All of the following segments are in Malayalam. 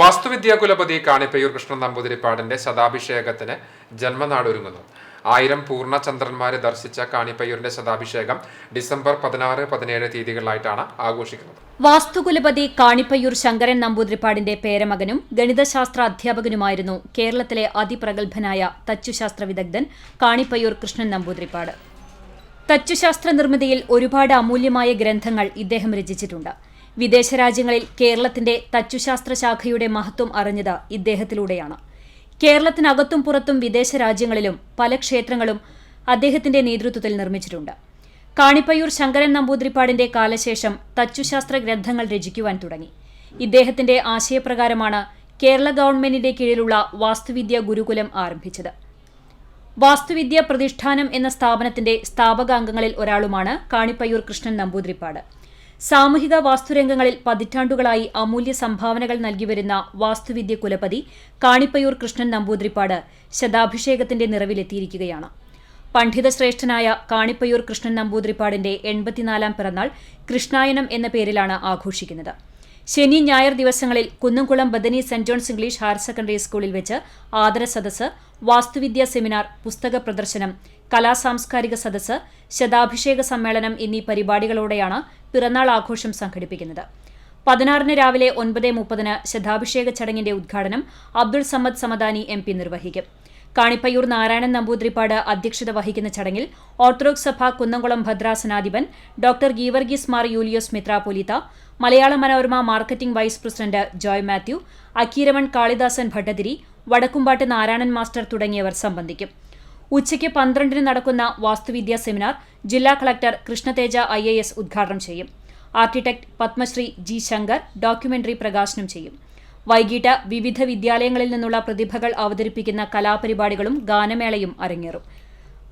വാസ്തുവിദ്യാ കുലപതി കാണിപ്പയ്യൂർ കൃഷ്ണൻ നമ്പൂതിരിപ്പാടിന്റെ ശതാഭിഷേകത്തിന് ജന്മനാട് ഒരുങ്ങുന്നു ആയിരം പൂർണചന്ദ്രന്മാരെ ദർശിച്ച കാണിപ്പയ്യൂരിന്റെ ശതാഭിഷേകം ഡിസംബർ പതിനാറ് പതിനേഴ് തീയതികളിലായിട്ടാണ് ആഘോഷിക്കുന്നത്. വാസ്തുകുലപതി കാണിപ്പയ്യൂർ ശങ്കരൻ നമ്പൂതിരിപ്പാടിന്റെ പേരമകനും ഗണിതശാസ്ത്ര അധ്യാപകനുമായിരുന്നു കേരളത്തിലെ അതിപ്രഗത്ഭനായ തച്ചുശാസ്ത്ര വിദഗ്ധൻ കാണിപ്പയ്യൂർ കൃഷ്ണൻ നമ്പൂതിരിപ്പാട്. തച്ചുശാസ്ത്ര നിർമ്മിതിയിൽ ഒരുപാട് അമൂല്യമായ ഗ്രന്ഥങ്ങൾ ഇദ്ദേഹം രചിച്ചിട്ടുണ്ട്. വിദേശ രാജ്യങ്ങളിൽ കേരളത്തിന്റെ തച്ചുശാസ്ത്ര ശാഖയുടെ മഹത്വം അറിഞ്ഞത് ഇദ്ദേഹത്തിലൂടെയാണ്. കേരളത്തിനകത്തും പുറത്തും വിദേശ രാജ്യങ്ങളിലും പല ക്ഷേത്രങ്ങളും അദ്ദേഹത്തിന്റെ നേതൃത്വത്തിൽ നിർമ്മിച്ചിട്ടുണ്ട്. കാണിപ്പയ്യൂർ ശങ്കരൻ നമ്പൂതിരിപ്പാടിന്റെ കാലശേഷം തച്ചുശാസ്ത്ര ഗ്രന്ഥങ്ങൾ രചിക്കുവാൻ തുടങ്ങി. ഇദ്ദേഹത്തിന്റെ ആശയപ്രകാരമാണ് കേരള ഗവൺമെന്റിന്റെ കീഴിലുള്ള വാസ്തുവിദ്യ ഗുരുകുലം ആരംഭിച്ചത്. വാസ്തുവിദ്യ പ്രതിഷ്ഠാനം എന്ന സ്ഥാപനത്തിന്റെ സ്ഥാപകാംഗങ്ങളിൽ ഒരാളുമാണ് കാണിപ്പയ്യൂർ കൃഷ്ണൻ നമ്പൂതിരിപ്പാട്. സാമൂഹിക വാസ്തുരംഗങ്ങളിൽ പതിറ്റാണ്ടുകളായി അമൂല്യ സംഭാവനകൾ നൽകിവരുന്ന വാസ്തുവിദ്യ കുലപതി കാണിപ്പയൂർ കൃഷ്ണൻ നമ്പൂതിരിപ്പാട് ശതാഭിഷേകത്തിന്റെ നിറവിലെത്തിയിരിക്കുകയാണ്. പണ്ഡിതശ്രേഷ്ഠനായ കാണിപ്പയൂർ കൃഷ്ണൻ നമ്പൂതിരിപ്പാടിന്റെ എൺപത്തിനാലാം പിറന്നാൾ കൃഷ്ണായനം എന്ന പേരിലാണ് ആഘോഷിക്കുന്നത്. ശനി ഞായർ ദിവസങ്ങളിൽ Kunnamkulam Bethany saint John's English higher secondary സ്കൂളിൽ വെച്ച് ആദര സദസ് വാസ്തുവിദ്യാ സെമിനാർ പുസ്തക പ്രദർശനം കലാസാംസ്കാരിക സദസ് ശതാഭിഷേക സമ്മേളനം എന്നീ പരിപാടികളോടെയാണ് പിറന്നാൾ ആഘോഷം സംഘടിപ്പിക്കുന്നത്. പതിനാറിന് രാവിലെ ഒൻപത് മുപ്പതിന് ശതാഭിഷേക ചടങ്ങിന്റെ ഉദ്ഘാടനം അബ്ദുൾ സമ്മദ് സമദാനി എം പി നിർവഹിക്കും. കാണിപ്പയ്യൂർ നാരായണൻ നമ്പൂതിരിപ്പാട് അധ്യക്ഷത വഹിക്കുന്ന ചടങ്ങിൽ ഓർത്തഡോക്സ് സഭ കുന്നംകുളം ഭദ്രാസനാധിപൻ doctor Geevarghese Mar Yulios മിത്രാപൊലിത്ത Malayala Manorama marketing vice president Joy Mathew Akkiraman Kalidasan Bhattathiri Vadakkumpat Narayanan master തുടങ്ങിയവർ സംബന്ധിക്കും. ഉച്ചയ്ക്ക് പന്ത്രണ്ടിന് നടക്കുന്ന വാസ്തുവിദ്യാ സെമിനാർ ജില്ലാ collector Krishnateja I A S ഉദ്ഘാടനം ചെയ്യും. Architect Padmashri G Shankar documentary പ്രകാശനം ചെയ്യും. വൈകിട്ട് വിവിധ വിദ്യാലയങ്ങളിൽ നിന്നുള്ള പ്രതിഭകൾ അവതരിപ്പിക്കുന്ന കലാപരിപാടികളും ഗാനമേളയും അരങ്ങേറും.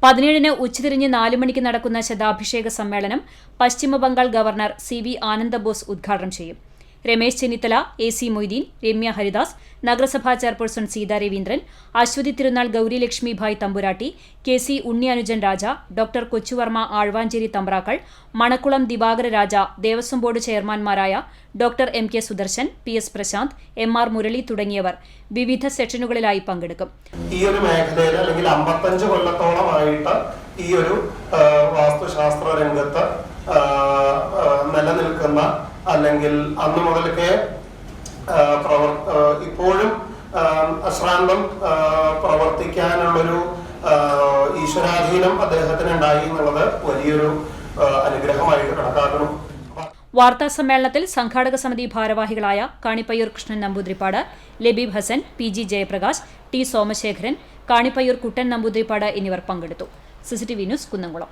പതിനേഴിന് ഉച്ചതിരിഞ്ഞ് നാല് മണിക്ക് നടക്കുന്ന ശതാഭിഷേക സമ്മേളനം Paschimabangal governor C V Anandabose ഉദ്ഘാടനം ചെയ്യും. രമേശ് ചെന്നിത്തല എ സി മൊയ്തീൻ രമ്യ ഹരിദാസ് നഗരസഭാ chairperson Seetha Raveendran Aswathi Thirunal Gourilakshmi Bai Thampuratti K C Unniyanujan Raja doctor Kochuvarma Azhvanchery Thamprakkal Manakkulam Divakara Raja Devaswom board ചെയർമാൻമാരായ doctor M K Sudarshan P S Prashanth M R Murali തുടങ്ങിയവർ വിവിധ സെഷനുകളിലായി പങ്കെടുക്കും. ഈ ഒരു അല്ലെങ്കിൽ അമ്പത്തഞ്ച് കൊല്ലത്തോളമായിട്ട് ഈ ഒരു വാസ്തുശാസ്ത്ര രംഗത്ത് നിലനിൽക്കുന്ന അല്ലെങ്കിൽ അന്ന് മുതൽക്കേ പ്രവർ ഇപ്പോഴും അശ്രാന്തം പ്രവർത്തിക്കാനുള്ളൊരു ഈശ്വരാധീനം അദ്ദേഹത്തിന് ഉണ്ടായി എന്നുള്ളത് വലിയൊരു അനുഗ്രഹമായിട്ട് കണക്കാക്കണം വാർത്താ സമ്മേളനത്തിൽ സംഘാടക സമിതി ഭാരവാഹികളായ Kanippayyur Krishnan Namboothiripad Labeeb Hasan P G Jayaprakash T Somasekharan Kanippayyur Kuttan Namboothiripad എന്നിവർ പങ്കെടുത്തു. CCTV news Kunnamkulam.